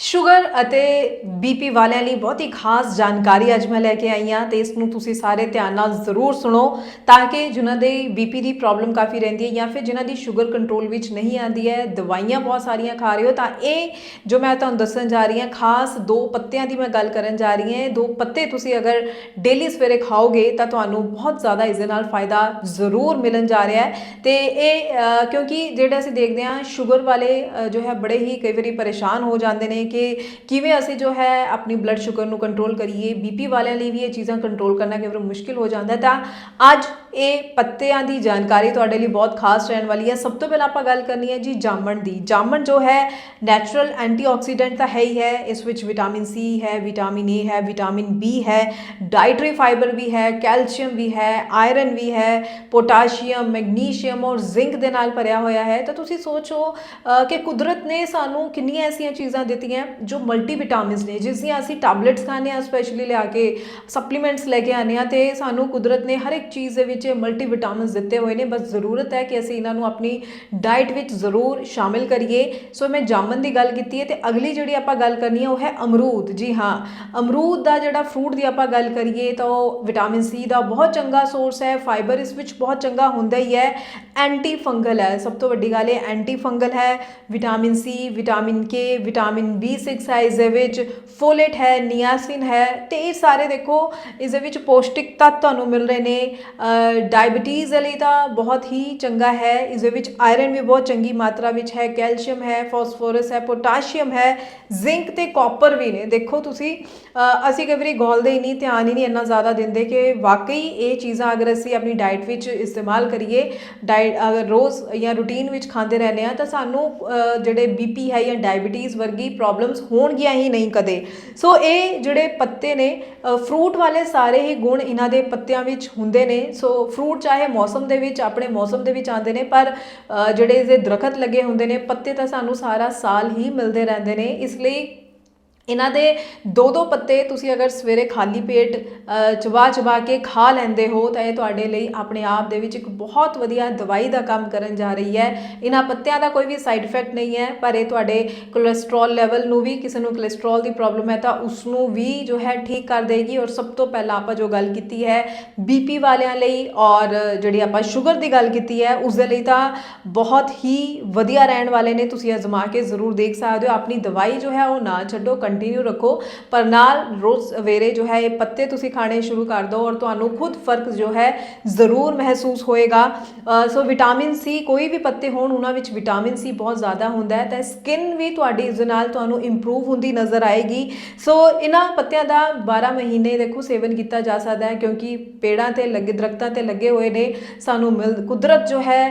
Sugar ਅਤੇ BP ਵਾਲਿਆਂ ਲਈ ਬਹੁਤ ਹੀ ਖਾਸ ਜਾਣਕਾਰੀ ਅੱਜ ਮੈਂ ਲੈ ਕੇ ਆਈ ਹਾਂ ਤੇ ਇਸ ਨੂੰ ਤੁਸੀਂ ਸਾਰੇ ਧਿਆਨ ਨਾਲ ਜ਼ਰੂਰ ਸੁਣੋ ਤਾਂ ਕਿ ਜਿਨ੍ਹਾਂ ਦੇ ਬੀਪੀ ਦੀ ਪ੍ਰੋਬਲਮ ਕਾਫੀ ਰਹਿੰਦੀ ਹੈ ਜਾਂ ਫਿਰ ਜਿਨ੍ਹਾਂ ਦੀ ਸ਼ੂਗਰ ਕੰਟਰੋਲ ਵਿੱਚ ਨਹੀਂ ਆਉਂਦੀ ਹੈ, ਦਵਾਈਆਂ ਬਹੁਤ ਸਾਰੀਆਂ ਖਾ ਰਹੇ ਹੋ, ਤਾਂ ਇਹ ਜੋ ਮੈਂ ਤੁਹਾਨੂੰ ਦੱਸਣ ਜਾ ਰਹੀ ਹਾਂ, ਖਾਸ ਦੋ ਪੱਤਿਆਂ ਦੀ ਮੈਂ ਗੱਲ ਕਰਨ ਜਾ ਰਹੀ ਹਾਂ ਦੋ ਪੱਤੇ ਤੁਸੀਂ ਅਗਰ ਡੇਲੀ ਸਵੇਰੇ ਖਾਓਗੇ ਤਾਂ ਤੁਹਾਨੂੰ ਬਹੁਤ ਜ਼ਿਆਦਾ ਇਸ ਦੇ ਨਾਲ ਫਾਇਦਾ ਜ਼ਰੂਰ ਮਿਲਣ ਜਾ ਰਿਹਾ ਹੈ ਤੇ ਇਹ ਕਿਉਂਕਿ ਜਿਹੜਾ ਅਸੀਂ ਦੇਖਦੇ ਹਾਂ, ਸ਼ੂਗਰ ਵਾਲੇ ਜੋ ਹੈ ਬੜੇ ਹੀ ਕਈ ਵਾਰੀ ਪਰੇਸ਼ਾਨ ਹੋ ਜਾਂਦੇ ਨੇ ਕਿ ਕਿਵੇਂ ਅਸੀਂ ਜੋ ਹੈ ਆਪਣੀ ਬਲੱਡ ਸ਼ੂਗਰ ਨੂੰ ਕੰਟਰੋਲ ਕਰੀਏ ਬੀਪੀ ਵਾਲਿਆਂ ਲਈ ਵੀ ਇਹ ਚੀਜ਼ਾਂ ਕੰਟਰੋਲ ਕਰਨਾ ਕਿਵੇਂ ਮੁਸ਼ਕਿਲ ਹੋ ਜਾਂਦਾ ਤਾਂ ਅੱਜ ਇਹ ਪੱਤਿਆਂ ਦੀ ਜਾਣਕਾਰੀ ਤੁਹਾਡੇ ਲਈ ਬਹੁਤ ਖਾਸ ਰਹਿਣ ਵਾਲੀ ਹੈ। ਸਭ ਤੋਂ ਪਹਿਲਾਂ ਆਪਾਂ ਗੱਲ ਕਰਨੀ ਹੈ ਜੀ ਜਾਮਣ ਦੀ। ਜਾਮਣ ਜੋ ਹੈ ਨੈਚੁਰਲ ਐਂਟੀਆਕਸੀਡੈਂਟ ਤਾਂ ਹੈ ਹੀ ਹੈ। ਇਸ ਵਿੱਚ ਵਿਟਾਮਿਨ ਸੀ ਹੈ ਵਿਟਾਮਿਨ ਏ ਹੈ ਵਿਟਾਮਿਨ ਬੀ ਹੈ ਡਾਈਟਰੀ ਫਾਈਬਰ ਵੀ ਹੈ ਕੈਲਸ਼ੀਅਮ ਵੀ ਹੈ ਆਇਰਨ ਵੀ ਹੈ ਪੋਟਾਸ਼ੀਅਮ ਮੈਗਨੀਸ਼ੀਅਮ ਔਰ ਜ਼ਿੰਕ ਦੇ ਨਾਲ ਭਰਿਆ ਹੋਇਆ ਹੈ। ਤਾਂ ਤੁਸੀਂ ਸੋਚੋ ਕਿ ਕੁਦਰਤ ਨੇ ਸਾਨੂੰ ਕਿੰਨੀਆਂ ਐਸੀਆਂ ਚੀਜ਼ਾਂ ਦਿੱਤੀਆਂ ਜੋ ਮਲਟੀ ਵਿਟਾਮਿਨਸ ਨੇ, ਜਿਸ ਦੀਆਂ ਅਸੀਂ ਟੈਬਲੇਟਸ ਖਾਂਦੇ ਹਾਂ ਸਪੈਸ਼ਲੀ ਲਿਆ ਕੇ ਸਪਲੀਮੈਂਟਸ ਲੈ ਕੇ ਆਉਂਦੇ ਹਾਂ ਤੇ ਸਾਨੂੰ ਕੁਦਰਤ ਨੇ ਹਰ ਇੱਕ ਚੀਜ਼ ਦੇ ਵਿੱਚ ਵਿੱਚ ਮਲਟੀ ਵਿਟਾਮਿਨਸ ਦਿੱਤੇ ਹੋਏ ਨੇ, ਬਸ ਜ਼ਰੂਰਤ ਹੈ ਕਿ ਅਸੀਂ ਇਹਨਾਂ ਨੂੰ ਆਪਣੀ ਡਾਈਟ ਵਿੱਚ ਜ਼ਰੂਰ ਸ਼ਾਮਿਲ ਕਰੀਏ। ਸੋ ਮੈਂ ਜਾਮਨ ਦੀ ਗੱਲ ਕੀਤੀ ਹੈ ਤੇ ਅਗਲੀ ਜਿਹੜੀ ਆਪਾਂ ਗੱਲ ਕਰਨੀ ਹੈ ਉਹ ਹੈ ਅਮਰੂਦ। ਜੀ ਹਾਂ, ਅਮਰੂਦ ਦਾ ਜਿਹੜਾ ਫਰੂਟ ਦੀ ਆਪਾਂ ਗੱਲ ਕਰੀਏ ਤਾਂ ਉਹ ਵਿਟਾਮਿਨ ਸੀ ਦਾ ਬਹੁਤ ਚੰਗਾ ਸੋਰਸ ਹੈ ਫਾਈਬਰ ਇਸ ਵਿੱਚ ਬਹੁਤ ਚੰਗਾ ਹੁੰਦਾ ਹੀ ਹੈ। ਐਂਟੀ ਫੰਗਲ ਹੈ, ਸਭ ਤੋਂ ਵੱਡੀ ਗੱਲ ਇਹ ਐਂਟੀ ਫੰਗਲ ਹੈ vitamin C vitamin K vitamin B6 ਹੈ ਇਸ ਦੇ ਵਿੱਚ ਫੋਲੇਟ ਹੈ ਨਿਆਸਿਨ ਹੈ ਤੇ ਇਹ ਸਾਰੇ ਦੇਖੋ, ਇਸ ਦੇ ਵਿੱਚ ਪੌਸ਼ਟਿਕ ਤੱਤ ਤੁਹਾਨੂੰ ਮਿਲ ਰਹੇ ਨੇ। ਡਾਇਬੀਟੀਜ਼ ਦੇ ਲਈ ਤਾਂ ਬਹੁਤ ਹੀ ਚੰਗਾ ਹੈ। ਇਸ ਦੇ ਵਿੱਚ ਆਇਰਨ ਵੀ ਬਹੁਤ ਚੰਗੀ ਮਾਤਰਾ ਵਿੱਚ ਹੈ ਕੈਲਸ਼ੀਅਮ ਹੈ ਫਾਸਫੋਰਸ ਹੈ ਪੋਟਾਸ਼ੀਅਮ ਹੈ ਜ਼ਿੰਕ ਤੇ ਕਾਪਰ ਵੀ ਨੇ। ਦੇਖੋ ਤੁਸੀਂ ਅਸੀਂ ਕਈ ਵਾਰੀ ਗੌਲਦੇ ਹੀ ਨਹੀਂ ਧਿਆਨ ਹੀ ਨਹੀਂ ਇੰਨਾ ਜ਼ਿਆਦਾ ਦਿੰਦੇ ਕਿ ਵਾਕਈ ਇਹ ਚੀਜ਼ਾਂ ਅਗਰ ਅਸੀਂ ਆਪਣੀ ਡਾਈਟ ਵਿੱਚ ਇਸਤੇਮਾਲ ਕਰੀਏ ਡਾਈਟ ਅਗਰ ਰੋਜ਼ ਜਾਂ ਰੂਟੀਨ ਵਿੱਚ ਖਾਂਦੇ ਰਹਿੰਦੇ ਆ ਤਾਂ ਸਾਨੂੰ ਅ, ਜਿਹੜੇ ਬੀਪੀ ਹੈ ਜਾਂ ਡਾਇਬੀਟੀਜ਼ ਵਰਗੀ ਪ੍ਰੋਬਲਮਸ ਹੋਣਗੀਆਂ ਹੀ ਨਹੀਂ ਕਦੇ। ਸੋ ਇਹ ਜਿਹੜੇ ਪੱਤੇ ਨੇ ਫਰੂਟ ਵਾਲੇ ਸਾਰੇ ਹੀ ਗੁਣ ਇਹਨਾਂ ਦੇ ਪੱਤਿਆਂ ਵਿੱਚ ਹੁੰਦੇ ਨੇ। ਸੋ ਫਰੂਟ ਚਾਹੇ ਮੌਸਮ ਦੇ ਵਿੱਚ, ਆਪਣੇ ਮੌਸਮ ਦੇ ਵਿੱਚ ਆਉਂਦੇ ਨੇ, ਪਰ ਜਿਹੜੇ ਇਹਦੇ ਦਰਖਤ ਲੱਗੇ ਹੁੰਦੇ ਨੇ, ਪੱਤੇ ਤਾਂ ਸਾਨੂੰ ਸਾਰਾ ਸਾਲ ਹੀ ਮਿਲਦੇ ਰਹਿੰਦੇ ਨੇ, ਇਸ ਲਈ ਇਹਨਾਂ ਦੇ ਦੋ ਦੋ ਪੱਤੇ ਤੁਸੀਂ ਅਗਰ ਸਵੇਰੇ ਖਾਲੀ ਪੇਟ ਚਬਾ ਚਬਾ ਕੇ ਖਾ ਲੈਂਦੇ ਹੋ, ਤਾਂ ਇਹ ਤੁਹਾਡੇ ਲਈ ਆਪਣੇ ਆਪ ਦੇ ਵਿੱਚ ਇੱਕ ਬਹੁਤ ਵਧੀਆ ਦਵਾਈ ਦਾ ਕੰਮ ਕਰਨ ਜਾ ਰਹੀ ਹੈ। ਇਹਨਾਂ ਪੱਤਿਆਂ ਦਾ ਕੋਈ ਵੀ ਸਾਈਡ ਇਫੈਕਟ ਨਹੀਂ ਹੈ, ਪਰ ਇਹ ਤੁਹਾਡੇ ਕੋਲੇਸਟ੍ਰੋਲ ਲੈਵਲ ਨੂੰ ਵੀ, ਕਿਸੇ ਨੂੰ ਕੋਲੇਸਟ੍ਰੋਲ ਦੀ ਪ੍ਰੋਬਲਮ ਹੈ, ਤਾਂ ਉਸ ਨੂੰ ਵੀ ਜੋ ਹੈ ਠੀਕ ਕਰ ਦੇਗੀ। ਔਰ ਸਭ ਤੋਂ ਪਹਿਲਾਂ ਆਪਾਂ ਜੋ ਗੱਲ ਕੀਤੀ ਹੈ ਬੀਪੀ ਵਾਲਿਆਂ ਲਈ, ਔਰ ਜਿਹੜੀ ਆਪਾਂ ਸ਼ੂਗਰ ਦੀ ਗੱਲ ਕੀਤੀ ਹੈ, ਉਸ ਦੇ ਲਈ ਤਾਂ ਬਹੁਤ ਹੀ ਵਧੀਆ ਰਹਿਣ ਵਾਲੇ ਨੇ। ਤੁਸੀਂ ਅਜ਼ਮਾ ਕੇ ਜ਼ਰੂਰ ਦੇਖ ਸਕਦੇ ਹੋ। ਆਪਣੀ ਦਵਾਈ ਜੋ ਹੈ ਉਹ ਨਾ ਛੱਡੋ ਕੰਟੀਨਿਊ ਰੱਖੋ। ਪਰ ਨਾਲ ਰੋਜ਼ ਸਵੇਰੇ ਜੋ ਹੈ ਇਹ ਪੱਤੇ ਤੁਸੀਂ ਖਾਣੇ ਸ਼ੁਰੂ ਕਰ ਦਿਓ ਔਰ ਤੁਹਾਨੂੰ ਖੁਦ ਫ਼ਰਕ ਜੋ ਹੈ ਜ਼ਰੂਰ ਮਹਿਸੂਸ ਹੋਏਗਾ। ਸੋ ਵਿਟਾਮਿਨ ਸੀ ਕੋਈ ਵੀ ਪੱਤੇ ਹੋਣ, ਉਹਨਾਂ ਵਿੱਚ ਵਿਟਾਮਿਨ ਸੀ ਬਹੁਤ ਜ਼ਿਆਦਾ ਹੁੰਦਾ ਹੈ, ਤਾਂ ਸਕਿਨ ਵੀ ਤੁਹਾਡੀ ਇਸ ਦੇ ਨਾਲ ਤੁਹਾਨੂੰ ਇੰਪਰੂਵ ਹੁੰਦੀ ਨਜ਼ਰ ਆਏਗੀ। ਸੋ ਇਹਨਾਂ ਪੱਤਿਆਂ ਦਾ 12 ਮਹੀਨੇ ਦੇਖੋ ਸੇਵਨ ਕੀਤਾ ਜਾ ਸਕਦਾ ਹੈ ਕਿਉਂਕਿ ਪੇੜਾਂ ਤੇ ਲੱਗੇ, ਦਰਖਤਾਂ ਤੇ ਲੱਗੇ ਹੋਏ ਨੇ। ਸਾਨੂੰ ਮਿਲ, ਕੁਦਰਤ ਜੋ ਹੈ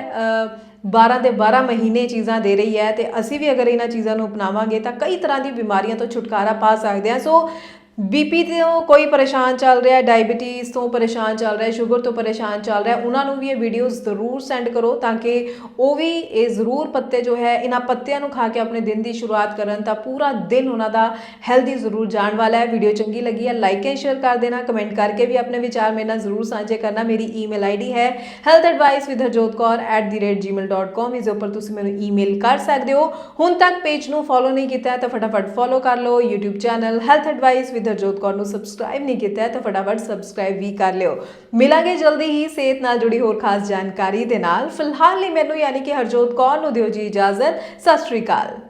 12 ਦੇ 12 ਮਹੀਨੇ ਚੀਜ਼ਾਂ ਦੇ ਰਹੀ ਹੈ ਤੇ ਅਸੀਂ ਵੀ ਅਗਰ ਇਹਨਾਂ ਚੀਜ਼ਾਂ ਨੂੰ ਅਪਣਾਵਾਂਗੇ ਤਾਂ ਕਈ ਤਰ੍ਹਾਂ ਦੀ ਬਿਮਾਰੀਆਂ ਤੋਂ ਛੁਟਕਾਰਾ ਪਾ ਸਕਦੇ ਹਾਂ। ਸੋ ਬੀਪੀ ਤੋਂ ਕੋਈ ਪਰੇਸ਼ਾਨ ਚੱਲ ਰਿਹਾ, ਡਾਇਬੀਟੀਜ਼ ਤੋਂ ਪਰੇਸ਼ਾਨ ਚੱਲ ਰਿਹਾ, ਸ਼ੂਗਰ ਤੋਂ ਪਰੇਸ਼ਾਨ ਚੱਲ ਰਿਹਾ, ਉਹਨਾਂ ਨੂੰ ਵੀ ਇਹ ਵੀਡੀਓਜ਼ ਜ਼ਰੂਰ ਸੈਂਡ ਕਰੋ ਤਾਂ ਕਿ ਉਹ ਵੀ ਇਹ ਜ਼ਰੂਰ ਪੱਤੇ ਜੋ ਹੈ, ਇਹਨਾਂ ਪੱਤਿਆਂ ਨੂੰ ਖਾ ਕੇ ਆਪਣੇ ਦਿਨ ਦੀ ਸ਼ੁਰੂਆਤ ਕਰਨ ਤਾਂ ਪੂਰਾ ਦਿਨ ਉਹਨਾਂ ਦਾ ਹੈਲਦੀ ਜ਼ਰੂਰ ਜਾਣ ਵਾਲਾ ਹੈ। ਵੀਡੀਓ ਚੰਗੀ ਲੱਗੀ ਹੈ ਲਾਈਕ ਐਂਡ ਸ਼ੇਅਰ ਕਰ ਦੇਣਾ ਕਮੈਂਟ ਕਰਕੇ ਵੀ ਆਪਣੇ ਵਿਚਾਰ ਮੇਰੇ ਨਾਲ ਜ਼ਰੂਰ ਸਾਂਝੇ ਕਰਨਾ। ਮੇਰੀ ਈਮੇਲ ਆਈਡੀ ਹੈ healthadvice@harjotkaur@gmail.com ਇਸ ਦੇ ਉੱਪਰ ਤੁਸੀਂ ਮੈਨੂੰ ਈਮੇਲ ਕਰ ਸਕਦੇ ਹੋ। ਹੁਣ ਤੱਕ ਪੇਜ ਨੂੰ ਫੋਲੋ ਨਹੀਂ ਕੀਤਾ ਤਾਂ ਫਟਾਫਟ ਫੋਲੋ ਕਰ ਲਓ। YouTube channel health advice with Harjot Kaur ਨੂੰ ਸਬਸਕ੍ਰਾਈਬ ਨਹੀਂ ਕੀਤਾ ਹੈ, ਤਾਂ ਫਟਾਫਟ ਸਬਸਕ੍ਰਾਈਬ ਵੀ ਕਰ ਲਿਓ। ਮਿਲਾਂਗੇ ਜਲਦੀ ਹੀ ਸਿਹਤ ਨਾਲ ਜੁੜੀ ਹੋਰ ਖਾਸ ਜਾਣਕਾਰੀ ਦੇ ਨਾਲ। ਫਿਲਹਾਲ ਲਈ ਮੈਨੂੰ ਯਾਨੀ ਕਿ ਹਰਜੋਤ ਕੌਰ ਨੂੰ ਦਿਓ ਜੀ ਇਜਾਜ਼ਤ। ਸਤਿ ਸ਼੍ਰੀ ਅਕਾਲ।